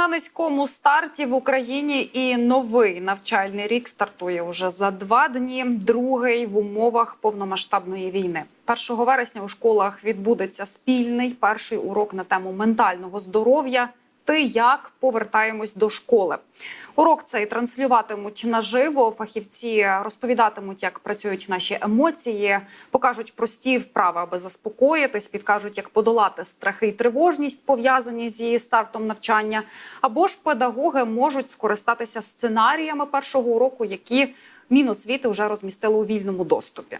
На низькому старті в Україні і новий навчальний рік стартує уже за два дні. Другий в умовах повномасштабної війни. 1 вересня у школах відбудеться спільний перший урок на тему ментального здоров'я. Ти як повертаємось до школи? Урок цей транслюватимуть наживо. Фахівці розповідатимуть, як працюють наші емоції, покажуть прості вправи, аби заспокоїтись, підкажуть, як подолати страхи і тривожність, пов'язані зі стартом навчання. Або ж педагоги можуть скористатися сценаріями першого уроку, які Міносвіти вже розмістили у вільному доступі.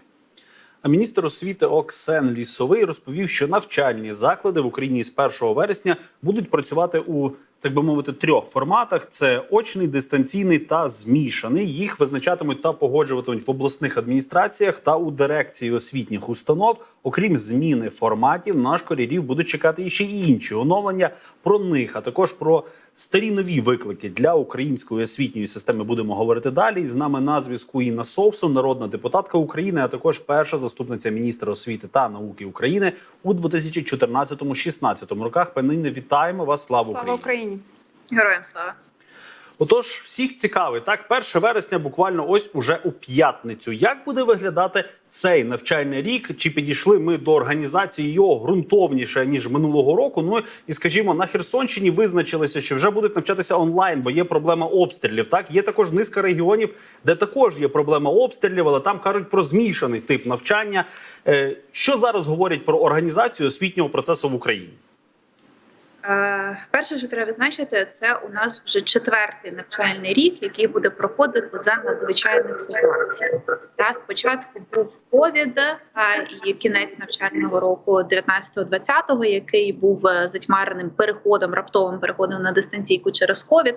А міністр освіти Оксен Лісовий розповів, що навчальні заклади в Україні з 1 вересня будуть працювати у так би мовити трьох форматах: це очний, дистанційний та змішаний. Їх визначатимуть та погоджуватимуть в обласних адміністраціях та у дирекції освітніх установ. Окрім зміни форматів, на школярів будуть чекати ще й інші оновлення. Про них, а також про старі нові виклики для української освітньої системи будемо говорити далі. І з нами на зв'язку Інна Совсун, народна депутатка України, а також перша заступниця міністра освіти та науки України у 2014-16 роках. Пані Інно, вітаємо вас! Слава, Слава Україні! Україні! Героям слава. Отож, всіх цікавий так, 1 вересня, буквально ось уже у п'ятницю. Як буде виглядати цей навчальний рік? Чи підійшли ми до організації його ґрунтовніше ніж минулого року? Ну і скажімо, на Херсонщині визначилися, що вже будуть навчатися онлайн, бо є проблема обстрілів. Так є також низка регіонів, де також є проблема обстрілів, але там кажуть про змішаний тип навчання. Е, Що зараз говорять про організацію освітнього процесу в Україні? Е, перше, що треба відзначити, це у нас вже четвертий навчальний рік, який буде проходити за надзвичайних ситуацій. Та спочатку був ковід і кінець навчального року 19-20, який був е, затьмареним переходом, раптовим переходом на дистанційку через ковід.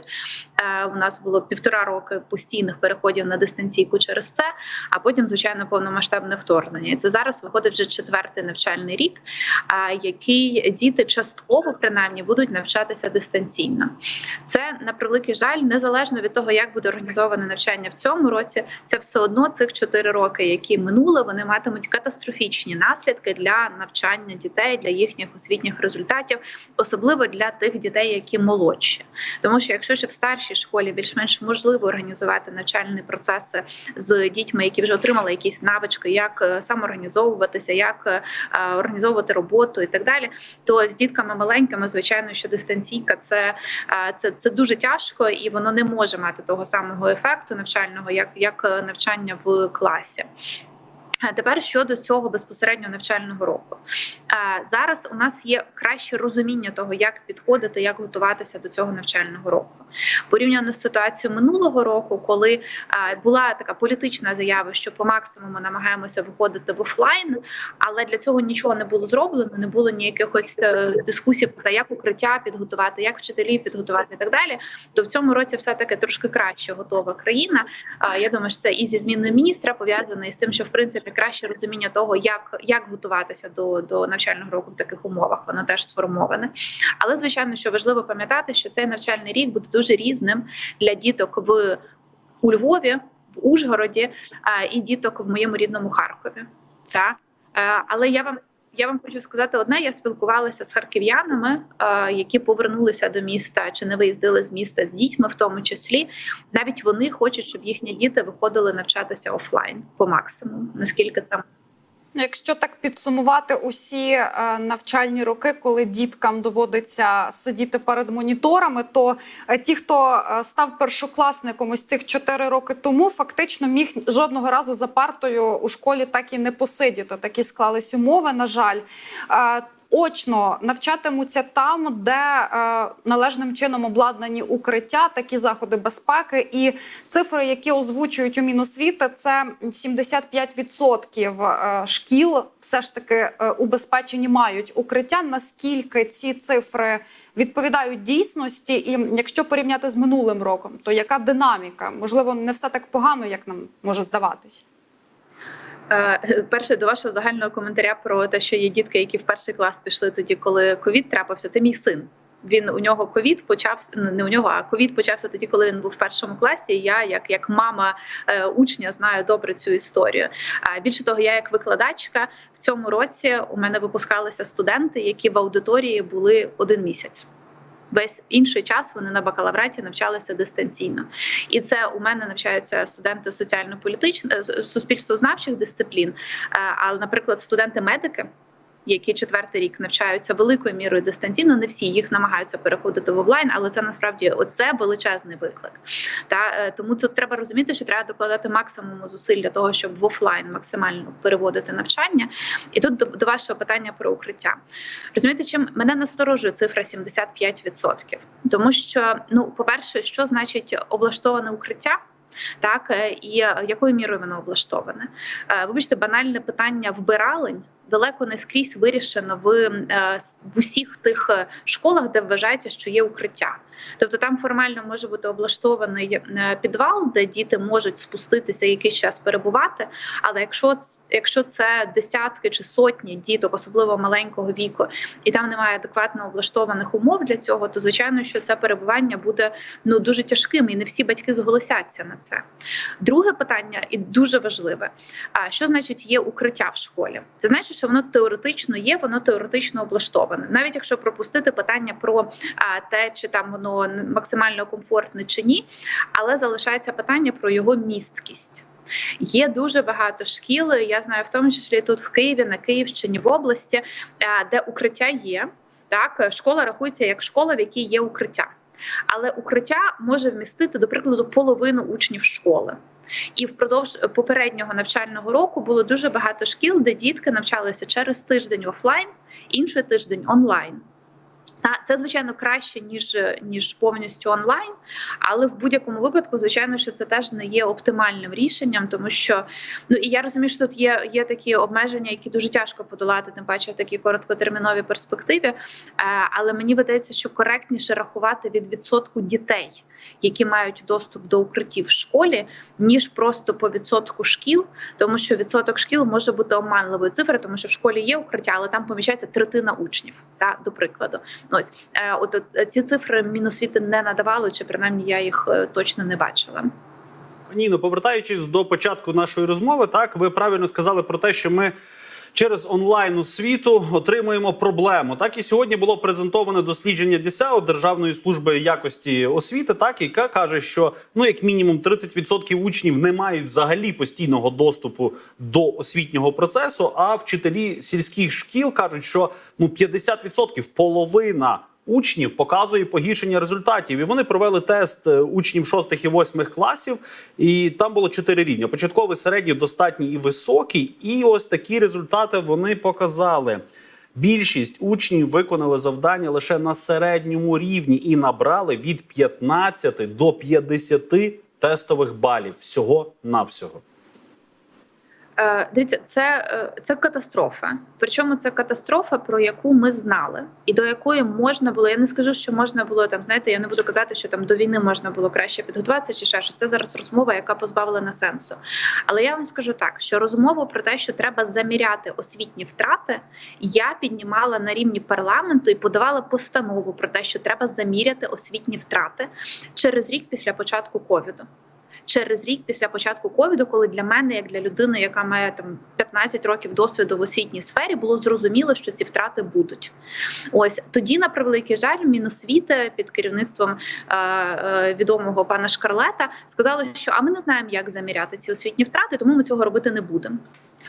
Е, У нас було півтора роки постійних переходів на дистанційку через це. А потім, звичайно, повномасштабне вторгнення. Це зараз виходить вже четвертий навчальний рік, який діти частково принаймні будуть навчатися дистанційно. Це на превеликий жаль, незалежно від того, як буде організоване навчання в цьому році. Це все одно цих чотири роки, які минули, вони матимуть катастрофічні наслідки для навчання дітей, для їхніх освітніх результатів, особливо для тих дітей, які молодші. Тому що якщо ще в старшій школі більш-менш можливо організувати навчальні процеси з дітьми, які вже отримали якісь навички, як е, самоорганізовуватися, як е, е, організовувати роботу і так далі, то з дітками маленькими, звичайно, що дистанційка це, це, це дуже тяжко і воно не може мати того самого ефекту навчального, як, як е, навчання в класі. Тепер щодо цього безпосередньо навчального року, зараз у нас є краще розуміння того, як підходити, як готуватися до цього навчального року. Порівняно з ситуацією минулого року, коли була така політична заява, що по максимуму намагаємося виходити в офлайн, але для цього нічого не було зроблено, не було ніяких е, дискусій про те, як укриття підготувати, як вчителів підготувати і так далі. То в цьому році все таки трошки краще готова країна. Я думаю, що це і зі зміною міністра пов'язано і з тим, що в принципі краще розуміння того, як, як готуватися до, до навчального року в таких умовах, воно теж сформоване. Але звичайно, що важливо пам'ятати, що цей навчальний рік буде дуже різним для діток в у Львові, в Ужгороді а, і діток в моєму рідному Харкові. Так? Е, Але я вам. Я вам хочу сказати одне: я спілкувалася з харків'янами, які повернулися до міста чи не виїздили з міста з дітьми, в тому числі. Навіть вони хочуть, щоб їхні діти виходили навчатися офлайн по максимуму. Наскільки це Якщо так підсумувати усі е, навчальні роки, коли діткам доводиться сидіти перед моніторами, то е, ті, хто е, став першокласником ось цих 4 роки тому, фактично міг жодного разу за партою у школі так і не посидіти. Такі склались умови. На жаль. Очно навчатимуться там, де е, належним чином обладнані укриття, такі заходи безпеки, і цифри, які озвучують у Міносвіти, це 75% е, шкіл все ж таки е, убезпечені мають укриття. Наскільки ці цифри відповідають дійсності? І якщо порівняти з минулим роком, то яка динаміка? Можливо, не все так погано, як нам може здаватись. Е, Перше до вашого загального коментаря про те, що є дітки, які в перший клас пішли тоді, коли ковід трапився. Це мій син. Він у нього ковід почався ну, не у нього, а ковід почався тоді, коли він був в першому класі. Я, як як мама е, учня, знаю добре цю історію. А більше того, я як викладачка в цьому році у мене випускалися студенти, які в аудиторії були один місяць. Весь інший час вони на бакалавраті навчалися дистанційно, і це у мене навчаються студенти соціально-політичних суспільствознавчих дисциплін. Е, Але, наприклад, студенти-медики. Які четвертий рік навчаються великою мірою дистанційно, не всі їх намагаються переходити в офлайн, але це насправді оце величезний виклик. Та е, тому тут треба розуміти, що треба докладати максимум зусиль для того, щоб в офлайн максимально переводити навчання. І тут до, до вашого питання про укриття. Розумієте, чим мене насторожує цифра 75%. Тому що, ну, по-перше, що значить облаштоване укриття? Так е, і е, якою мірою воно облаштоване? Вибачте, банальне питання вбиралень далеко не скрізь вирішено в, е, в усіх тих е, школах, де вважається, що є укриття. Тобто там формально може бути облаштований е, підвал, де діти можуть спуститися і якийсь час перебувати. Але якщо якщо це десятки чи сотні діток, особливо маленького віку, і там немає адекватно облаштованих умов для цього, то звичайно, що це перебування буде ну дуже тяжким, і не всі батьки зголосяться на це. Друге питання і дуже важливе: а що значить є укриття в школі? Це значить, що воно теоретично є, воно теоретично облаштоване. Навіть якщо пропустити питання про те, чи там воно максимально комфортне чи ні, але залишається питання про його місткість. Є дуже багато шкіл. Я знаю, в тому числі тут в Києві, на Київщині, в області, де укриття є. Так, школа рахується як школа, в якій є укриття. Але укриття може вмістити, до прикладу, половину учнів школи. І впродовж попереднього навчального року було дуже багато шкіл, де дітки навчалися через тиждень офлайн, інший тиждень онлайн. Та це звичайно краще ніж ніж повністю онлайн, але в будь-якому випадку, звичайно, що це теж не є оптимальним рішенням, тому що ну і я розумію, що тут є, є такі обмеження, які дуже тяжко подолати, тим паче в такій короткотерміновій перспективі. Е, але мені видається, що коректніше рахувати від відсотку дітей, які мають доступ до укриттів в школі, ніж просто по відсотку шкіл, тому що відсоток шкіл може бути оманливою цифрою, тому що в школі є укриття, але там поміщається третина учнів. Та до прикладу, ось е, от, от ці цифри Міносвіти не надавали, чи принаймні я їх е, точно не бачила. Ніно, повертаючись до початку нашої розмови, так ви правильно сказали про те, що ми. Через онлайн освіту отримуємо проблему. Так і сьогодні було презентоване дослідження Дісео Державної служби якості освіти, так яка каже, що ну як мінімум 30% учнів не мають взагалі постійного доступу до освітнього процесу. А вчителі сільських шкіл кажуть, що ну 50% половина учнів показує погіршення результатів. І вони провели тест е, учнів 6 і 8 класів, і там було 4 рівня: початковий, середній, достатній і високий. І ось такі результати вони показали. Більшість учнів виконали завдання лише на середньому рівні і набрали від 15 до 50 тестових балів всього навсього. Е, Дивіться, це, е, це катастрофа. Причому це катастрофа, про яку ми знали, і до якої можна було. Я не скажу, що можна було там. Знаєте, я не буду казати, що там до війни можна було краще підготуватися, чи ще що це зараз розмова, яка позбавлена сенсу. Але я вам скажу так: що розмову про те, що треба заміряти освітні втрати, я піднімала на рівні парламенту і подавала постанову про те, що треба заміряти освітні втрати через рік після початку ковіду через рік після початку ковіду, коли для мене, як для людини, яка має там 15 років досвіду в освітній сфері, було зрозуміло, що ці втрати будуть. Ось тоді, на превеликий жаль, Міносвіти під керівництвом е, е, відомого пана Шкарлета сказали, що а ми не знаємо, як заміряти ці освітні втрати, тому ми цього робити не будемо.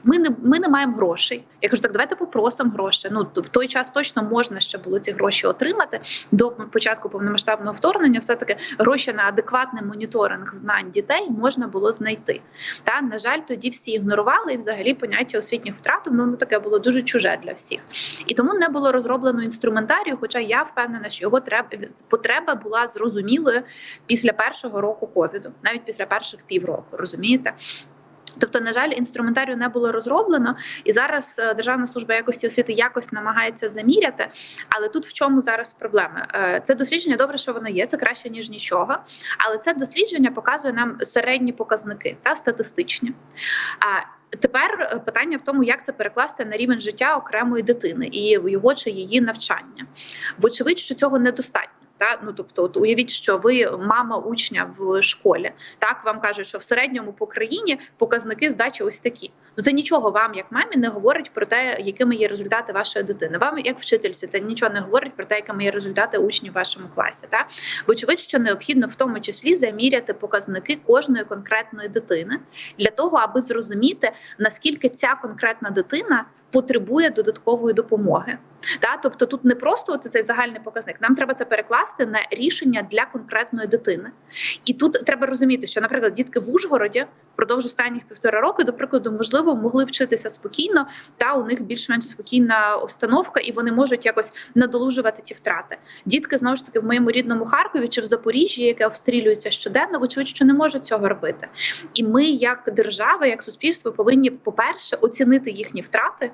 Ми не ми не маємо грошей. Я кажу, так давайте попросимо гроші. Ну в той час точно можна ще було ці гроші отримати до початку повномасштабного вторгнення. Все таки гроші на адекватний моніторинг знань дітей можна було знайти. Та на жаль, тоді всі ігнорували і взагалі поняття освітніх втрат ну, таке було дуже чуже для всіх. І тому не було розроблено інструментарію. Хоча я впевнена, що його треба потреба була зрозумілою після першого року ковіду, навіть після перших півроку, розумієте. Тобто, на жаль, інструментарію не було розроблено, і зараз е, Державна служба якості освіти якось намагається заміряти. Але тут в чому зараз проблема? Е, Це дослідження добре, що воно є, це краще ніж нічого. Але це дослідження показує нам середні показники та статистичні. А Тепер е, питання в тому, як це перекласти на рівень життя окремої дитини і його чи її навчання. Вочевидь, що цього недостатньо. Та ну тобто, от уявіть, що ви мама учня в школі. Так вам кажуть, що в середньому по країні показники здачі ось такі. Ну це нічого вам, як мамі, не говорить про те, якими є результати вашої дитини. Вам, як вчительці, це нічого не говорить про те, якими є результати учнів в вашому класі. Та вочевидь, що необхідно в тому числі заміряти показники кожної конкретної дитини для того, аби зрозуміти наскільки ця конкретна дитина потребує додаткової допомоги. Та тобто тут не просто от цей загальний показник. Нам треба це перекласти на рішення для конкретної дитини. І тут треба розуміти, що, наприклад, дітки в Ужгороді впродовж останніх півтора роки, до прикладу, можливо, могли вчитися спокійно, та у них більш-менш спокійна обстановка, і вони можуть якось надолужувати ті втрати. Дітки знову ж таки в моєму рідному Харкові чи в Запоріжжі, яке обстрілюється щоденно, вочевидь, що не можуть цього робити. І ми, як держава, як суспільство, повинні, по-перше, оцінити їхні втрати.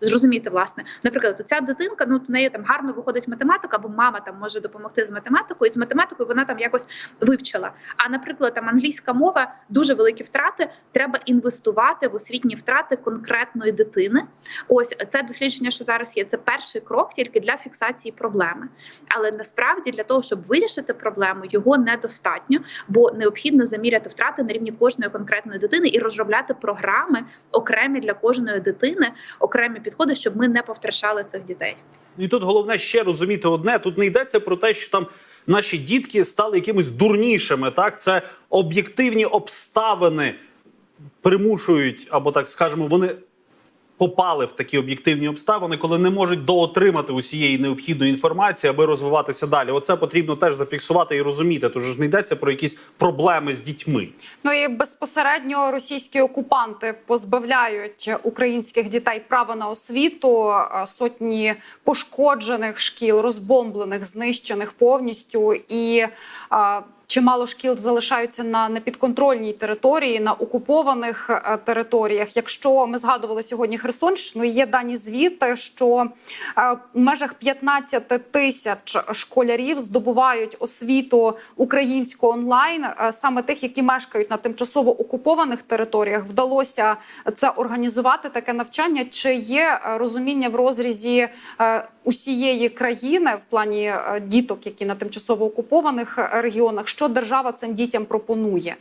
Зрозуміти, власне, наприклад, ця дитинка, ну в неї там гарно виходить математика, або мама там може допомогти з математикою, і з математикою вона там якось вивчила. А наприклад, там англійська мова дуже великі втрати. Треба інвестувати в освітні втрати конкретної дитини. Ось це дослідження, що зараз є. Це перший крок тільки для фіксації проблеми. Але насправді для того, щоб вирішити проблему, його недостатньо, бо необхідно заміряти втрати на рівні кожної конкретної дитини і розробляти програми окремі для кожної дитини, окремі підходи, щоб ми не повтрачали цих дітей. Ну, І тут головне ще розуміти одне: тут не йдеться про те, що там наші дітки стали якимись дурнішими. Так, це об'єктивні обставини примушують, або так скажемо, вони. Попали в такі об'єктивні обставини, коли не можуть доотримати усієї необхідної інформації, аби розвиватися далі. Оце потрібно теж зафіксувати і розуміти. Тож не йдеться про якісь проблеми з дітьми. Ну і безпосередньо російські окупанти позбавляють українських дітей права на освіту. Е, Сотні пошкоджених шкіл, розбомблених, знищених повністю і. Чимало шкіл залишаються на непідконтрольній території, на окупованих е, територіях. Якщо ми згадували сьогодні Херсонщину, є дані звіти, що е, в межах 15 тисяч школярів здобувають освіту українську онлайн, е, саме тих, які мешкають на тимчасово окупованих територіях. Вдалося це організувати таке навчання. Чи є розуміння в розрізі усієї країни в плані е, діток, які на тимчасово окупованих е, регіонах? Що держава цим дітям пропонує?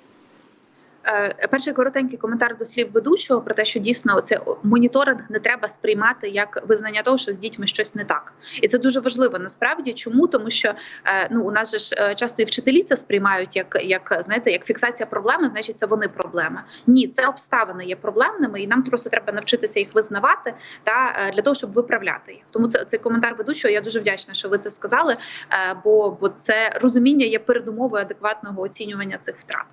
Е, Перший коротенький коментар до слів ведучого про те, що дійсно це моніторинг не треба сприймати як визнання того, що з дітьми щось не так, і це дуже важливо. Насправді, чому тому, що е, ну у нас же ж е, часто і вчителі це сприймають як, як знаєте, як фіксація проблеми, значить це вони проблема. Ні, це обставини є проблемними, і нам просто треба навчитися їх визнавати та для того, щоб виправляти їх. Тому це цей коментар ведучого. Я дуже вдячна, що ви це сказали. Бо бо це розуміння є передумовою адекватного оцінювання цих втрат.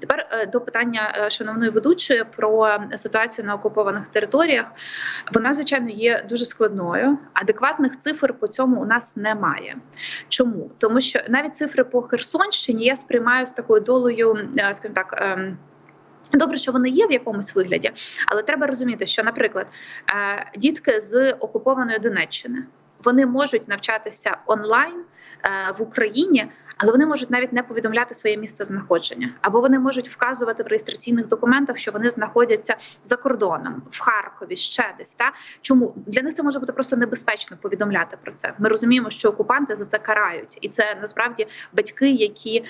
Тепер до питання е, шановної ведучої про ситуацію на окупованих територіях. Вона звичайно є дуже складною. Адекватних цифр по цьому у нас немає. Чому? Тому що навіть цифри по Херсонщині я сприймаю з такою долею, е, скажімо так. ем, Добре, що вони є в якомусь вигляді, але треба розуміти, що, наприклад, е, дітки з окупованої Донеччини вони можуть навчатися онлайн в Україні, але вони можуть навіть не повідомляти своє місце знаходження, або вони можуть вказувати в реєстраційних документах, що вони знаходяться за кордоном в Харкові, ще десь. Та чому для них це може бути просто небезпечно повідомляти про це? Ми розуміємо, що окупанти за це карають, і це насправді батьки, які е,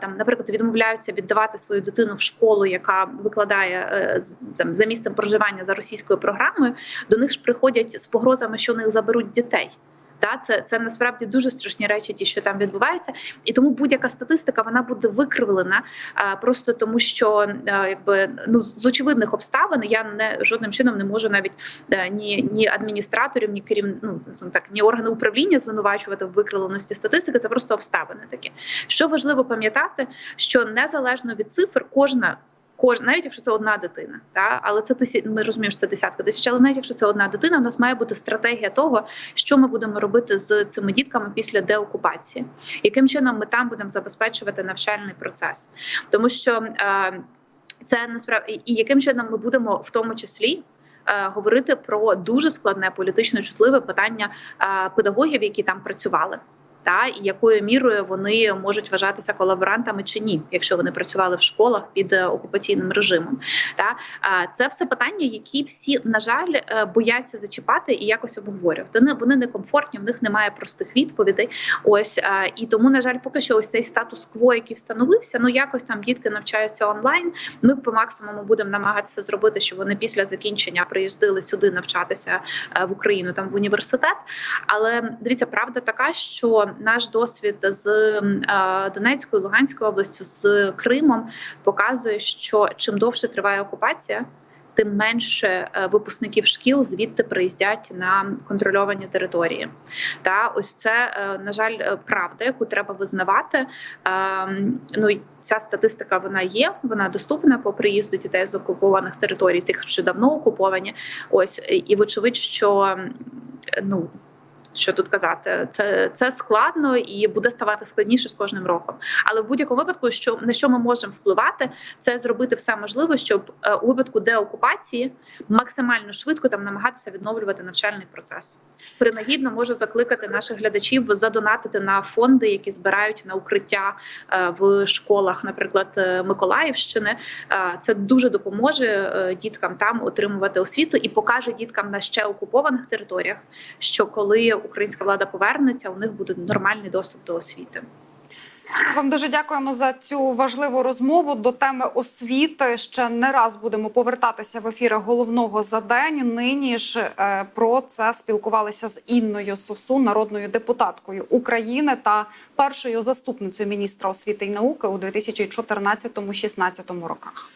там, наприклад, відмовляються віддавати свою дитину в школу, яка викладає е, там за місцем проживання за російською програмою. До них ж приходять з погрозами, що у них заберуть дітей. Та це, це насправді дуже страшні речі, ті, що там відбуваються, і тому будь-яка статистика вона буде викривлена просто тому, що якби ну з очевидних обставин я не жодним чином не можу навіть е, ні, ні адміністраторів, ні керів, ну так, ні органи управління звинувачувати в викривленості статистики. Це просто обставини такі. Що важливо пам'ятати, що незалежно від цифр, кожна. Кожна, навіть якщо це одна дитина, та але це тисяч, ми розуміємо, що це десятка тисяч, але навіть якщо це одна дитина, у нас має бути стратегія того, що ми будемо робити з цими дітками після деокупації, яким чином ми там будемо забезпечувати навчальний процес, тому що е, це насправді і яким чином ми будемо в тому числі. е, Говорити про дуже складне політично чутливе питання е, педагогів, які там працювали, та якою мірою вони можуть вважатися колаборантами чи ні, якщо вони працювали в школах під е, окупаційним режимом. Та це все питання, які всі на жаль е, бояться зачіпати і якось обговорювати. Вони некомфортні, в них немає простих відповідей. Ось і тому, на жаль, поки що ось цей статус-кво, який встановився, ну якось там дітки навчаються онлайн. Ми по максимуму будемо намагатися зробити, щоб вони після закінчення приїздили сюди навчатися е, в Україну, там в університет. Але дивіться, правда така, що наш досвід з Донецькою, Луганською областю, з Кримом показує, що чим довше триває окупація. Тим менше е, випускників шкіл звідти приїздять на контрольовані території. Та ось це е, на жаль е, правда, яку треба визнавати. Ем, Ну ця статистика вона є, вона доступна по приїзду дітей з окупованих територій, тих, що давно окуповані. Ось і вочевидь, що ну. Що тут казати, це це складно і буде ставати складніше з кожним роком. Але в будь-якому випадку, що на що ми можемо впливати, це зробити все можливе, щоб е, у випадку деокупації максимально швидко там намагатися відновлювати навчальний процес. Принагідно можу закликати наших глядачів задонатити на фонди, які збирають на укриття е, в школах, наприклад, е, Миколаївщини. Це дуже допоможе діткам там отримувати освіту і покаже діткам на ще окупованих територіях, що коли українська влада повернеться, у них буде нормальний доступ до освіти. Вам дуже дякуємо за цю важливу розмову. До теми освіти ще не раз будемо повертатися в ефіри головного за день. Нині ж е, про це спілкувалися з Інною Сосу, народною депутаткою України та першою заступницею міністра освіти і науки у 2014-2016 роках.